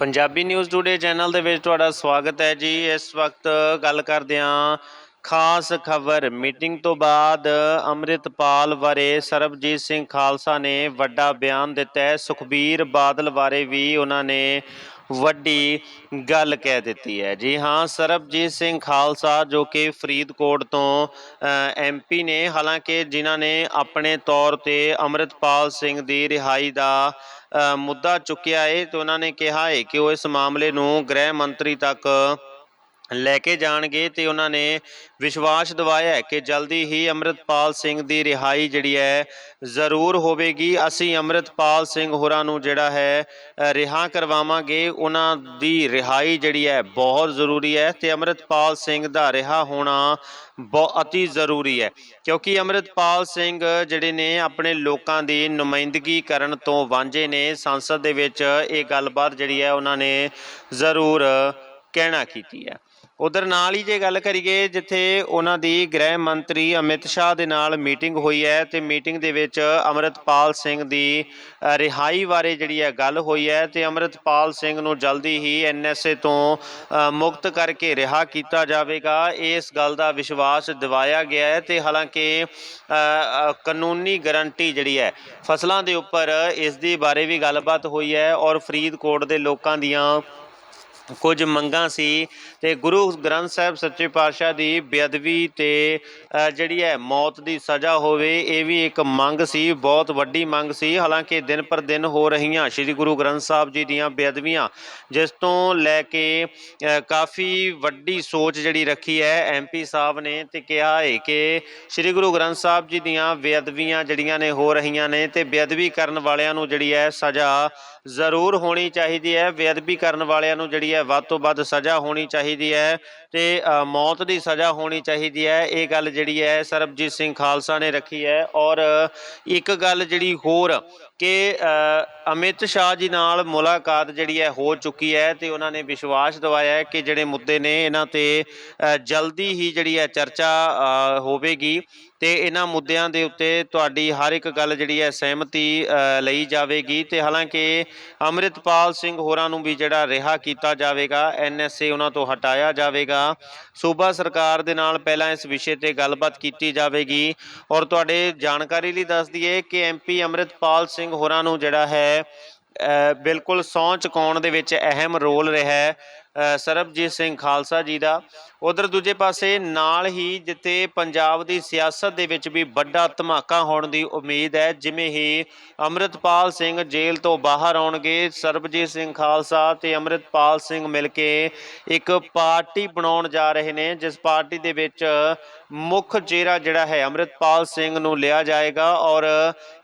Punjabi news today channel ਦੇ ਵਿੱਚ ਤੁਹਾਡਾ ਸਵਾਗਤ ਹੈ ਜੀ। ਇਸ ਵਕਤ ਗੱਲ ਕਰਦੇ ਹਾਂ ਖਾਸ ਖਬਰ। ਮੀਟਿੰਗ ਤੋਂ ਬਾਅਦ ਅੰਮ੍ਰਿਤਪਾਲ ਬਾਰੇ ਸਰਬਜੀਤ ਸਿੰਘ ਖਾਲਸਾ ਨੇ ਵੱਡਾ ਬਿਆਨ ਦਿੱਤਾ ਹੈ। ਸੁਖਬੀਰ ਬਾਦਲ ਬਾਰੇ ਵੀ ਉਹਨਾਂ ਨੇ ਵੱਡੀ ਗੱਲ ਕਹਿ ਦਿੱਤੀ ਹੈ। ਜੀ ਹਾਂ, ਸਰਬਜੀਤ ਸਿੰਘ ਖਾਲਸਾ ਜੋ ਕਿ ਫਰੀਦਕੋਟ ਤੋਂ ਐਮਪੀ ਨੇ, ਹਾਲਾਂਕਿ ਜਿਨ੍ਹਾਂ ਨੇ ਆਪਣੇ ਤੌਰ ਤੇ ਅੰਮ੍ਰਿਤਪਾਲ ਸਿੰਘ ਦੀ ਰਿਹਾਈ ਦਾ ਮੁੱਦਾ ਚੁੱਕਿਆ ਹੈ ਤੇ ਉਹਨਾਂ ਨੇ ਕਿਹਾ ਹੈ ਕਿ ਉਹ ਇਸ ਮਾਮਲੇ ਨੂੰ ਗ੍ਰਹਿ ਮੰਤਰੀ ਤੱਕ ਲੈ ਕੇ ਜਾਣਗੇ ਤੇ ਉਹਨਾਂ ਨੇ ਵਿਸ਼ਵਾਸ ਦਿਵਾਇਆ ਹੈ ਕਿ ਜਲਦੀ ਹੀ ਅੰਮ੍ਰਿਤਪਾਲ ਸਿੰਘ ਦੀ ਰਿਹਾਈ ਜਿਹੜੀ ਹੈ ਜ਼ਰੂਰ ਹੋਵੇਗੀ। ਅਸੀਂ ਅੰਮ੍ਰਿਤਪਾਲ ਸਿੰਘ ਹੋਰਾਂ ਨੂੰ ਜਿਹੜਾ ਹੈ ਰਿਹਾ ਕਰਵਾਵਾਂਗੇ। ਉਹਨਾਂ ਦੀ ਰਿਹਾਈ ਜਿਹੜੀ ਹੈ ਬਹੁਤ ਜ਼ਰੂਰੀ ਹੈ ਤੇ ਅੰਮ੍ਰਿਤਪਾਲ ਸਿੰਘ ਦਾ ਰਿਹਾ ਹੋਣਾ ਬਹੁਤ ਅਤੀ ਜ਼ਰੂਰੀ ਹੈ। ਕਿਉਂਕਿ ਅੰਮ੍ਰਿਤਪਾਲ ਸਿੰਘ ਜਿਹੜੇ ਨੇ ਆਪਣੇ ਲੋਕਾਂ ਦੀ ਨੁਮਾਇੰਦਗੀ ਕਰਨ ਤੋਂ ਵਾਂਝੇ ਨੇ। ਸੰਸਦ ਦੇ ਵਿੱਚ ਇਹ ਗੱਲਬਾਤ ਜਿਹੜੀ ਹੈ ਉਹਨਾਂ ਨੇ ਜ਼ਰੂਰ ਕਹਿਣਾ ਕੀਤੀ ਹੈ। ਉਧਰ ਨਾਲ ਹੀ ਜੇ ਗੱਲ ਕਰੀਏ, ਜਿੱਥੇ ਉਹਨਾਂ ਦੀ ਗ੍ਰਹਿ ਮੰਤਰੀ ਅਮਿਤ ਸ਼ਾਹ ਦੇ ਨਾਲ ਮੀਟਿੰਗ ਹੋਈ ਹੈ ਤੇ ਮੀਟਿੰਗ ਦੇ ਵਿੱਚ ਅਮਰਿਤਪਾਲ ਸਿੰਘ ਦੀ ਰਿਹਾਈ ਬਾਰੇ ਜਿਹੜੀ ਹੈ ਗੱਲ ਹੋਈ ਹੈ ਤੇ ਅਮਰਿਤਪਾਲ ਸਿੰਘ ਨੂੰ ਜਲਦੀ ਹੀ ਐਨਐਸਏ ਤੋਂ ਮੁਕਤ ਕਰਕੇ ਰਿਹਾ ਕੀਤਾ ਜਾਵੇਗਾ। ਇਸ ਗੱਲ ਦਾ ਵਿਸ਼ਵਾਸ ਦਿਵਾਇਆ ਗਿਆ ਹੈ ਤੇ ਹਾਲਾਂਕਿ ਕਾਨੂੰਨੀ ਗਾਰੰਟੀ ਜਿਹੜੀ ਹੈ, ਫਸਲਾਂ ਦੇ ਉੱਪਰ ਇਸ ਦੀ ਬਾਰੇ ਵੀ ਗੱਲਬਾਤ ਹੋਈ ਹੈ ਔਰ ਫਰੀਦਕੋਟ ਦੇ ਲੋਕਾਂ ਦੀਆਂ ਕੁਝ ਮੰਗਾਂ ਸੀ ਤੇ ਗੁਰੂ ਗ੍ਰੰਥ ਸਾਹਿਬ ਸੱਚੇ ਪਾਤਸ਼ਾਹ ਦੀ ਬੇਅਦਬੀ ਤੇ ਜਿਹੜੀ ਹੈ ਮੌਤ ਦੀ ਸਜ਼ਾ ਹੋਵੇ, ਇਹ ਵੀ ਇੱਕ ਮੰਗ ਸੀ, ਬਹੁਤ ਵੱਡੀ ਮੰਗ ਸੀ। ਹਾਲਾਂਕਿ ਦਿਨ ਪਰ ਦਿਨ ਹੋ ਰਹੀਆਂ ਸ੍ਰੀ ਗੁਰੂ ਗ੍ਰੰਥ ਸਾਹਿਬ ਜੀ ਦੀਆਂ ਬੇਅਦਬੀਆਂ, ਜਿਸ ਤੋਂ ਲੈ ਕੇ ਕਾਫੀ ਵੱਡੀ ਸੋਚ ਜਿਹੜੀ ਰੱਖੀ ਹੈ ਐਮਪੀ ਸਾਹਿਬ ਨੇ ਤੇ ਕਿਹਾ ਹੈ ਕਿ ਸ੍ਰੀ ਗੁਰੂ ਗ੍ਰੰਥ ਸਾਹਿਬ ਜੀ ਦੀਆਂ ਬੇਅਦਬੀਆਂ ਜਿਹੜੀਆਂ ਨੇ ਹੋ ਰਹੀਆਂ ਨੇ ਤੇ ਬੇਅਦਬੀ ਕਰਨ ਵਾਲਿਆਂ ਨੂੰ ਜਿਹੜੀ ਹੈ ਸਜ਼ਾ ਜ਼ਰੂਰ ਹੋਣੀ ਚਾਹੀਦੀ ਹੈ। ਬੇਅਦਬੀ ਕਰਨ ਵਾਲਿਆਂ ਨੂੰ ਜਿਹੜੀ ਹੈ ਵੱਧ ਤੋਂ ਵੱਧ ਸਜ਼ਾ ਹੋਣੀ ਚਾਹੀਦੀ ਹੈ ਤੇ ਮੌਤ ਦੀ ਸਜ਼ਾ ਹੋਣੀ ਚਾਹੀਦੀ ਹੈ। ਇਹ ਗੱਲ ਜਿਹੜੀ ਹੈ ਸਰਬਜੀਤ ਸਿੰਘ ਖਾਲਸਾ ਨੇ ਰੱਖੀ ਹੈ ਔਰ ਇੱਕ ਗੱਲ ਜਿਹੜੀ ਹੋਰ ਕਿ ਅਮਿਤ ਸ਼ਾਹ ਜੀ ਨਾਲ ਮੁਲਾਕਾਤ ਜਿਹੜੀ ਹੈ ਹੋ ਚੁੱਕੀ ਹੈ ਤੇ ਉਹਨਾਂ ਨੇ ਵਿਸ਼ਵਾਸ ਦਿਵਾਇਆ ਹੈ ਕਿ ਜਿਹੜੇ ਮੁੱਦੇ ਨੇ ਇਹਨਾਂ ਤੇ ਜਲਦੀ ਹੀ ਜਿਹੜੀ ਹੈ ਚਰਚਾ ਹੋਵੇਗੀ। ਤੇ ਇਹਨਾਂ ਮੁੱਦਿਆਂ ਦੇ ਉੱਤੇ ਤੁਹਾਡੀ ਹਰ ਇੱਕ ਗੱਲ ਜਿਹੜੀ ਹੈ ਸਹਿਮਤੀ ਲਈ ਜਾਵੇਗੀ ਤੇ ਹਾਲਾਂਕਿ ਅੰਮ੍ਰਿਤਪਾਲ ਸਿੰਘ ਹੋਰਾਂ ਨੂੰ ਵੀ ਜਿਹੜਾ ਰਿਹਾ ਕੀਤਾ ਜਾਵੇਗਾ ਐਨਐਸਏ ਉਹਨਾਂ ਤੋਂ ਹਟਾਇਆ ਜਾਵੇਗਾ। ਸੂਬਾ ਸਰਕਾਰ ਦੇ ਨਾਲ ਪਹਿਲਾਂ ਇਸ ਵਿਸ਼ੇ ਤੇ ਗੱਲਬਾਤ ਕੀਤੀ ਜਾਵੇਗੀ ਔਰ ਤੁਹਾਡੇ ਜਾਣਕਾਰੀ ਲਈ ਦੱਸ ਦਈਏ ਕਿ ਐਮਪੀ ਅੰਮ੍ਰਿਤਪਾਲ ਸਿੰਘ ਹੋਰਾਂ ਨੂੰ ਜਿਹੜਾ ਹੈ ਬਿਲਕੁਲ ਸਹੁੰ ਚੁਕਾਉਣ ਦੇ ਵਿੱਚ ਅਹਿਮ ਰੋਲ ਰਿਹਾ ਹੈ ਸਰਬਜੀਤ ਸਿੰਘ ਖਾਲਸਾ ਜੀ ਦਾ। ਉਧਰ ਦੂਜੇ ਪਾਸੇ ਨਾਲ ਹੀ ਜਿੱਥੇ ਪੰਜਾਬ ਦੀ ਸਿਆਸਤ ਦੇ ਵਿੱਚ ਵੀ ਵੱਡਾ ਧਮਾਕਾ ਹੋਣ ਦੀ ਉਮੀਦ ਹੈ, ਜਿਵੇਂ ਹੀ ਅੰਮ੍ਰਿਤਪਾਲ ਸਿੰਘ ਜੇਲ੍ਹ ਤੋਂ ਬਾਹਰ ਆਉਣਗੇ, ਸਰਬਜੀਤ ਸਿੰਘ ਖਾਲਸਾ ਤੇ ਅੰਮ੍ਰਿਤਪਾਲ ਸਿੰਘ ਮਿਲ ਕੇ ਇੱਕ ਪਾਰਟੀ ਬਣਾਉਣ ਜਾ ਰਹੇ ਨੇ, ਜਿਸ ਪਾਰਟੀ ਦੇ ਵਿੱਚ ਮੁੱਖ ਚਿਹਰਾ ਜਿਹੜਾ ਹੈ, ਅੰਮ੍ਰਿਤਪਾਲ ਸਿੰਘ ਨੂੰ ਲਿਆ ਜਾਏਗਾ ਔਰ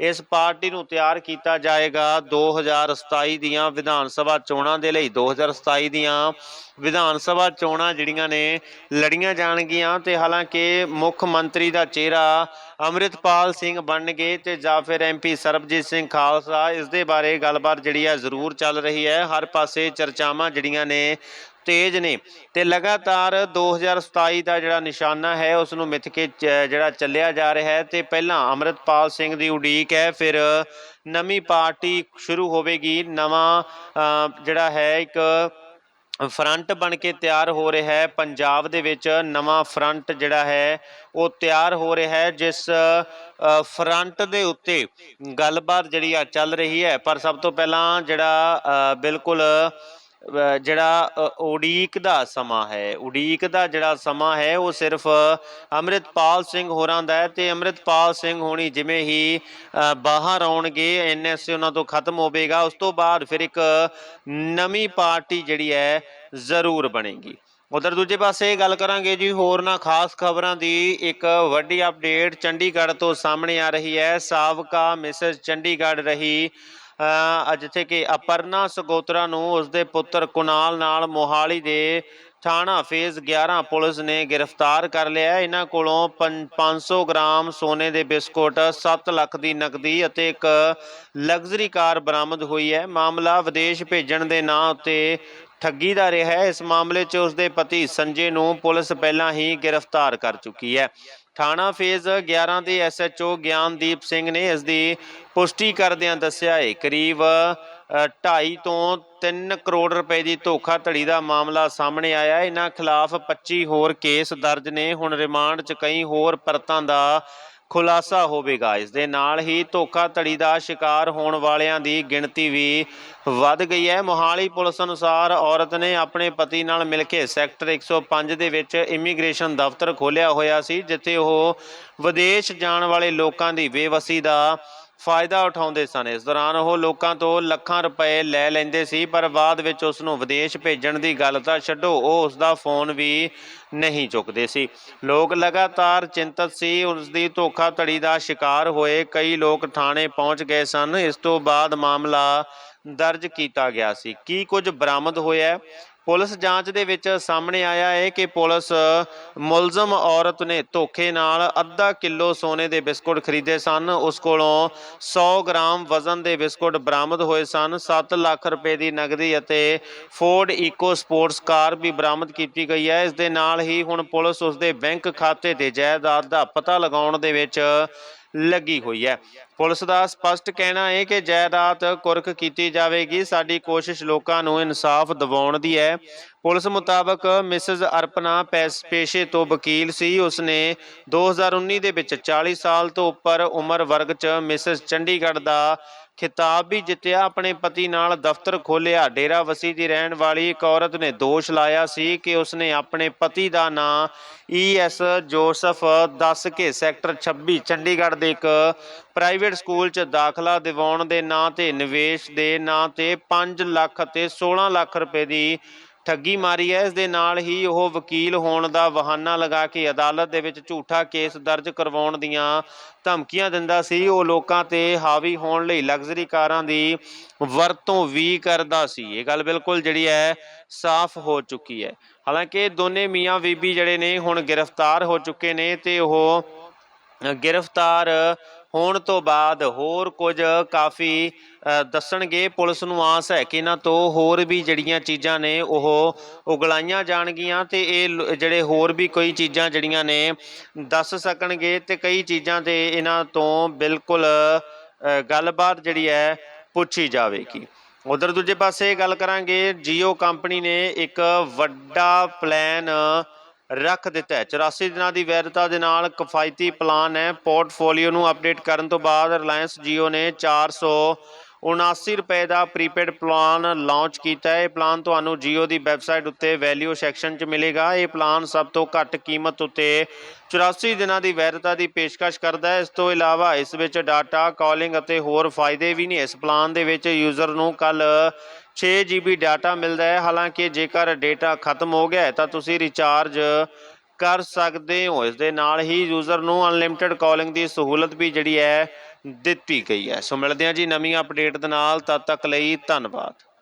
ਇਸ ਪਾਰਟੀ ਨੂੰ ਤਿਆਰ ਕੀਤਾ ਜਾਏਗਾ 2027 ਦੀਆਂ ਵਿਧਾਨ ਸਭਾ ਚੋਣਾਂ ਦੇ ਲਈ। 2027 ਦੀਆਂ ਵਿਧਾਨ ਸਭਾ ਚੋਣਾਂ ਜਿਹੜੀਆਂ ਨੇ ਲੜੀਆਂ ਜਾਣਗੀਆਂ ਤੇ ਹਾਲਾਂਕਿ ਮੁੱਖ ਮੰਤਰੀ ਦਾ ਚਿਹਰਾ ਅੰਮ੍ਰਿਤਪਾਲ ਸਿੰਘ ਬਣਨਗੇ ਤੇ ਜਾਂ ਫਿਰ ਐਮਪੀ ਸਰਬਜੀਤ ਸਿੰਘ ਖਾਲਸਾ, ਇਸ ਦੇ ਬਾਰੇ ਗੱਲਬਾਤ ਜਿਹੜੀ ਹੈ ਜ਼ਰੂਰ ਚੱਲ ਰਹੀ ਹੈ। ਹਰ ਪਾਸੇ ਚਰਚਾਵਾਂ ਜਿਹੜੀਆਂ ਨੇ ਤੇਜ਼ ਨੇ ਤੇ ਲਗਾਤਾਰ 2027 ਦਾ ਜਿਹੜਾ ਨਿਸ਼ਾਨਾ ਹੈ, ਉਸ ਨੂੰ ਮਿੱਥ ਕੇ ਚ- ਜਿਹੜਾ ਚੱਲਿਆ ਜਾ ਰਿਹਾ ਹੈ ਤੇ ਪਹਿਲਾਂ ਅੰਮ੍ਰਿਤਪਾਲ ਸਿੰਘ ਦੀ ਉਡੀਕ ਹੈ, ਫਿਰ ਨਵੀਂ ਪਾਰਟੀ ਸ਼ੁਰੂ ਹੋਵੇਗੀ। ਨਵਾਂ ਜਿਹੜਾ ਹੈ ਇੱਕ ਫਰੰਟ ਬਣ ਕੇ ਤਿਆਰ ਹੋ ਰਿਹਾ ਹੈ। ਪੰਜਾਬ ਦੇ ਵਿੱਚ ਨਵਾਂ ਫਰੰਟ ਜਿਹੜਾ ਹੈ ਉਹ ਤਿਆਰ ਹੋ ਰਿਹਾ ਹੈ ਜਿਸ ਫਰੰਟ ਦੇ ਉੱਤੇ ਗੱਲਬਾਤ ਜਿਹੜੀ ਆ ਚੱਲ ਰਹੀ ਹੈ। ਪਰ ਸਭ ਤੋਂ ਪਹਿਲਾਂ ਜਿਹੜਾ ਅ, ਬਿਲਕੁਲ ਜਿਹੜਾ ਉਡੀਕ ਦਾ ਸਮਾਂ ਹੈ। ਉਡੀਕ ਦਾ ਜਿਹੜਾ ਸਮਾਂ ਹੈ, ਉਹ ਸਿਰਫ ਅੰਮ੍ਰਿਤਪਾਲ ਸਿੰਘ ਹੋਰਾਂ ਦਾ ਹੈ ਤੇ ਅੰਮ੍ਰਿਤਪਾਲ ਸਿੰਘ ਹੋਣੀ ਜਿਵੇਂ ਹੀ ਬਾਹਰ ਆਉਣਗੇ ਐਨਐਸਏ ਉਹਨਾਂ ਤੋਂ ਖਤਮ ਹੋਵੇਗਾ। ਉਸ ਤੋਂ ਬਾਅਦ ਫਿਰ ਇੱਕ ਨਵੀਂ ਪਾਰਟੀ ਜਿਹੜੀ ਹੈ, ਜ਼ਰੂਰ ਬਣੇਗੀ। ਉਧਰ ਦੂਜੇ ਪਾਸੇ ਗੱਲ ਕਰਾਂਗੇ ਜੀ ਹੋਰ ਨਾ ਖਾਸ ਖਬਰਾਂ ਦੀ। ਇੱਕ ਵੱਡੀ ਅਪਡੇਟ ਚੰਡੀਗੜ੍ਹ ਤੋਂ ਸਾਹਮਣੇ ਆ ਰਹੀ ਹੈ। ਸਾਬਕਾ ਮਿਸਸ ਚੰਡੀਗੜ੍ਹ ਰਹੀ ਜਿੱਥੇ ਕਿ ਅਪਰਨਾ ਸਗੋਤਰਾ ਨੂੰ ਉਸਦੇ ਪੁੱਤਰ ਕੁਨਾਲ ਨਾਲ ਮੋਹਾਲੀ ਦੇ ਥਾਣਾ ਫੇਜ਼ 11 ਪੁਲਿਸ ਨੇ ਗ੍ਰਿਫਤਾਰ ਕਰ ਲਿਆ ਇਹਨਾਂ ਕੋਲੋਂ ਪੰ- 500 ਗ੍ਰਾਮ ਸੋਨੇ ਦੇ ਬਿਸਕੁਟ 7 ਲੱਖ ਦੀ ਨਕਦੀ ਅਤੇ ਇੱਕ ਲਗਜ਼ਰੀ ਕਾਰ ਬਰਾਮਦ ਹੋਈ ਹੈ। ਮਾਮਲਾ ਵਿਦੇਸ਼ ਭੇਜਣ ਦੇ ਨਾਂ ਉੱਤੇ ਠੱਗੀ ਦਾ ਰਿਹਾ ਹੈ। ਇਸ ਮਾਮਲੇ 'ਚ ਉਸਦੇ ਪਤੀ ਸੰਜੇ ਨੂੰ ਪੁਲਿਸ ਪਹਿਲਾਂ ਹੀ ਗ੍ਰਿਫਤਾਰ ਕਰ ਚੁੱਕੀ ਹੈ। ਥਾਣਾ ਫੇਜ਼ 11 ਦੇ ਐਸਐਚਓ ਗਿਆਨਦੀਪ ਸਿੰਘ ਨੇ ਇਸ ਦੀ ਪੁਸ਼ਟੀ ਕਰਦਿਆਂ ਦੱਸਿਆ ਹੈ, ਕਰੀਬ 2.5 ਤੋਂ 3 ਕਰੋੜ ਰੁਪਏ ਦੀ ਧੋਖਾਧੜੀ ਦਾ ਮਾਮਲਾ ਸਾਹਮਣੇ ਆਇਆ। ਇਹਨਾਂ ਖਿਲਾਫ 25 ਹੋਰ ਕੇਸ ਦਰਜ ਨੇ। ਹੁਣ ਰਿਮਾਂਡ 'ਚ ਕਈ ਹੋਰ ਪਰਤਾਂ ਦਾ ਖੁਲਾਸਾ ਹੋਵੇਗਾ। ਇਸ ਦੇ ਨਾਲ ਹੀ ਧੋਖਾਧੜੀ ਦਾ ਸ਼ਿਕਾਰ ਹੋਣ ਵਾਲਿਆਂ ਦੀ ਗਿਣਤੀ ਵੀ ਵੱਧ ਗਈ ਹੈ। ਮੋਹਾਲੀ ਪੁਲਿਸ ਅਨੁਸਾਰ ਔਰਤ ਨੇ ਆਪਣੇ ਪਤੀ ਨਾਲ ਮਿਲ ਕੇ ਸੈਕਟਰ 105 ਦੇ ਵਿੱਚ ਇਮੀਗ੍ਰੇਸ਼ਨ ਦਫ਼ਤਰ ਖੋਲ੍ਹਿਆ ਹੋਇਆ ਸੀ, ਜਿੱਥੇ ਉਹ ਵਿਦੇਸ਼ ਜਾਣ ਵਾਲੇ ਲੋਕਾਂ ਦੀ ਬੇਵਸੀ ਦਾ ਫਾਇਦਾ ਉਠਾਉਂਦੇ ਸਨ। ਇਸ ਦੌਰਾਨ ਉਹ ਲੋਕਾਂ ਤੋਂ ਲੱਖਾਂ ਰੁਪਏ ਲੈ ਲੈਂਦੇ ਸੀ, ਪਰ ਬਾਅਦ ਵਿੱਚ ਉਸ ਨੂੰ ਵਿਦੇਸ਼ ਭੇਜਣ ਦੀ ਗੱਲ ਤਾਂ ਛੱਡੋ, ਉਹ ਉਸ ਦਾ ਫੋਨ ਵੀ ਨਹੀਂ ਚੁੱਕਦੇ ਸੀ। ਲੋਕ ਲਗਾਤਾਰ ਚਿੰਤਤ ਸੀ ਉਸ ਦੀ ਧੋਖਾਧੜੀ ਦਾ ਸ਼ਿਕਾਰ ਹੋਏ ਕਈ ਲੋਕ ਥਾਣੇ ਪਹੁੰਚ ਗਏ ਸਨ। ਇਸ ਤੋਂ ਬਾਅਦ ਮਾਮਲਾ ਦਰਜ ਕੀਤਾ ਗਿਆ ਸੀ। ਕੀ ਕੁਝ ਬਰਾਮਦ ਹੋਇਆ? ਪੁਲਿਸ ਜਾਂਚ ਦੇ ਵਿੱਚ ਸਾਹਮਣੇ ਆਇਆ ਹੈ ਕਿ ਪੁਲਿਸ ਮੁਲਜ਼ਮ ਔਰਤ ਨੇ ਧੋਖੇ ਨਾਲ ਅੱਧਾ ਕਿਲੋ ਸੋਨੇ ਦੇ ਬਿਸਕੁਟ ਖਰੀਦੇ ਸਨ। ਉਸ ਕੋਲੋਂ 100 ਗ੍ਰਾਮ ਵਜ਼ਨ ਦੇ ਬਿਸਕੁਟ ਬਰਾਮਦ ਹੋਏ ਸਨ। 7 ਲੱਖ ਰੁਪਏ ਦੀ ਨਗਦੀ ਅਤੇ ਫੋਰਡ ਈਕੋ ਸਪੋਰਟਸ ਕਾਰ ਵੀ ਬਰਾਮਦ ਕੀਤੀ ਗਈ ਹੈ। ਇਸ ਦੇ ਨਾਲ ਹੀ ਹੁਣ ਪੁਲਿਸ ਉਸ ਦੇ ਬੈਂਕ ਖਾਤੇ ਤੇ ਜਾਇਦਾਦ ਦਾ ਪਤਾ ਲਗਾਉਣ ਦੇ ਵਿੱਚ ਲੱਗੀ ਹੋਈ ਹੈ। ਪੁਲਿਸ ਦਾ ਸਪਸ਼ਟ ਕਹਿਣਾ ਹੈ ਕਿ ਜਾਇਦਾਦ ਕੁਰਕ ਕੀਤੀ ਜਾਵੇਗੀ। ਸਾਡੀ ਕੋਸ਼ਿਸ਼ ਲੋਕਾਂ ਨੂੰ ਇਨਸਾਫ ਦਿਵਾਉਣ ਦੀ ਹੈ। ਪੁਲਿਸ ਮੁਤਾਬਕ ਮਿਸਿਸ ਅਰਪਨਾ ਪੈਸ- ਪੇਸ਼ੇ ਤੋਂ ਵਕੀਲ ਸੀ। ਉਸਨੇ 2019 ਦੇ ਵਿੱਚ 40 ਸਾਲ ਤੋਂ ਉੱਪਰ ਉਮਰ ਵਰਗ 'ਚ ਮਿਸਿਸ ਚੰਡੀਗੜ੍ਹ ਦਾ ਖਿਤਾਬ ਵੀ ਜਿੱਤਿਆ। ਆਪਣੇ ਪਤੀ ਨਾਲ ਦਫ਼ਤਰ ਖੋਲ੍ਹਿਆ। ਡੇਰਾ ਵਸੀ ਦੀ ਰਹਿਣ ਵਾਲੀ ਇੱਕ ਔਰਤ ਨੇ ਦੋਸ਼ ਲਾਇਆ ਸੀ ਕਿ ਉਸਨੇ ਆਪਣੇ ਪਤੀ ਦਾ ਨਾਂ ਈਐਸ ਜੋਸਫ ਦੱਸ ਕੇ ਸੈਕਟਰ 26 ਚੰਡੀਗੜ੍ਹ ਦੇ ਇੱਕ ਪ੍ਰਾਈਵੇਟ ਸਕੂਲ 'ਚ ਦਾਖਲਾ ਦਿਵਾਉਣ ਦੇ ਨਾਂ ਤੇ ਨਿਵੇਸ਼ ਦੇ ਨਾਂ ਤੇ 5 ਲੱਖ ਅਤੇ 16 ਲੱਖ ਰੁਪਏ ਦੀ ਠੱਗੀ ਮਾਰੀ ਹੈ। ਇਸ ਦੇ ਨਾਲ ਹੀ ਉਹ ਵਕੀਲ ਹੋਣ ਦਾ ਬਹਾਨਾ ਲਗਾ ਕੇ ਅਦਾਲਤ ਦੇ ਵਿੱਚ ਝੂਠਾ ਕੇਸ ਦਰਜ ਕਰਵਾਉਣ ਦੀਆਂ ਧਮਕੀਆਂ ਦਿੰਦਾ ਸੀ। ਉਹ ਲੋਕਾਂ ਤੇ ਹਾਵੀ ਹੋਣ ਲਈ ਲਗਜ਼ਰੀ ਕਾਰਾਂ ਦੀ ਵਰਤੋਂ ਵੀ ਕਰਦਾ ਸੀ। ਇਹ ਗੱਲ ਬਿਲਕੁਲ ਜਿਹੜੀ ਹੈ ਸਾਫ਼ ਹੋ ਚੁੱਕੀ ਹੈ। ਹਾਲਾਂਕਿ ਦੋਨੇ ਮੀਆਂ ਬੀਬੀ ਜਿਹੜੇ ਨੇ ਹੁਣ ਗ੍ਰਿਫਤਾਰ ਹੋ ਚੁੱਕੇ ਨੇ ਤੇ ਉਹ ਗ੍ਰਿਫਤਾਰ ਹੋਣ ਤੋਂ ਬਾਅਦ ਹੋਰ ਕੁਝ ਕਾਫੀ ਦੱਸਣਗੇ। ਪੁਲਿਸ ਨੂੰ ਆਸ ਹੈ ਕਿ ਇਹਨਾਂ ਤੋਂ ਹੋਰ ਵੀ ਜਿਹੜੀਆਂ ਚੀਜ਼ਾਂ ਨੇ ਉਹ ਉਗਲਾਈਆਂ ਜਾਣਗੀਆਂ ਤੇ ਇਹ ਜਿਹੜੇ ਹੋਰ ਵੀ ਕੋਈ ਚੀਜ਼ਾਂ ਜਿਹੜੀਆਂ ਨੇ ਦੱਸ ਸਕਣਗੇ ਤੇ ਕਈ ਚੀਜ਼ਾਂ ਤੇ ਇਹਨਾਂ ਤੋਂ ਬਿਲਕੁਲ ਗੱਲਬਾਤ ਜਿਹੜੀ ਹੈ ਪੁੱਛੀ ਜਾਵੇਗੀ। ਉਧਰ ਦੂਜੇ ਪਾਸੇ ਗੱਲ ਕਰਾਂਗੇ। ਜੀਓ ਕੰਪਨੀ ਨੇ ਇੱਕ ਵੱਡਾ ਪਲਾਨ ਰੱਖ ਦਿੱਤਾ ਹੈ। 84 ਦਿਨਾਂ ਦੀ ਵੈਧਤਾ ਦੇ ਨਾਲ ਕਿਫਾਇਤੀ ਪਲਾਨ ਹੈ। ਪੋਰਟਫੋਲੀਓ ਨੂੰ ਅਪਡੇਟ ਕਰਨ ਤੋਂ ਬਾਅਦ ਰਿਲਾਇੰਸ ਜੀਓ ਨੇ 479 ਰੁਪਏ ਦਾ ਪ੍ਰੀਪੇਡ ਪਲਾਨ ਲਾਂਚ ਕੀਤਾ ਹੈ। ਇਹ ਪਲਾਨ ਤੁਹਾਨੂੰ ਜੀਓ ਦੀ ਵੈਬਸਾਈਟ ਉੱਤੇ ਵੈਲਿਊ ਸੈਕਸ਼ਨ 'ਚ ਮਿਲੇਗਾ। ਇਹ ਪਲਾਨ ਸਭ ਤੋਂ ਘੱਟ ਕੀਮਤ ਉੱਤੇ 84 ਦਿਨਾਂ ਦੀ ਵੈਧਤਾ ਦੀ ਪੇਸ਼ਕਸ਼ ਕਰਦਾ ਹੈ। ਇਸ ਤੋਂ ਇਲਾਵਾ ਇਸ ਵਿੱਚ ਡਾਟਾ, ਕਾਲਿੰਗ ਅਤੇ ਹੋਰ ਫਾਇਦੇ ਵੀ ਨੇ। ਇਸ ਪਲਾਨ ਦੇ ਵਿੱਚ ਯੂਜ਼ਰ ਨੂੰ ਕੱਲ 6 GB ਡਾਟਾ ਮਿਲਦਾ ਹੈ। ਹਾਲਾਂਕਿ ਜੇਕਰ ਡਾਟਾ ਖਤਮ ਹੋ ਗਿਆ ਤਾਂ ਤੁਸੀਂ ਰਿਚਾਰਜ ਕਰ ਸਕਦੇ ਹੋ। ਇਸ ਦੇ ਨਾਲ ਹੀ ਯੂਜ਼ਰ ਨੂੰ ਅਨਲਿਮਿਟਿਡ ਕਾਲਿੰਗ ਦੀ ਸਹੂਲਤ ਵੀ ਜਿਹੜੀ ਹੈ, ਦਿੱਤੀ ਗਈ ਹੈ। ਸੋ ਮਿਲਦੇ ਹਾਂ ਜੀ ਨਵੀਂ ਅਪਡੇਟ ਦੇ ਨਾਲ। ਤਦ ਤੱਕ ਲਈ ਧੰਨਵਾਦ।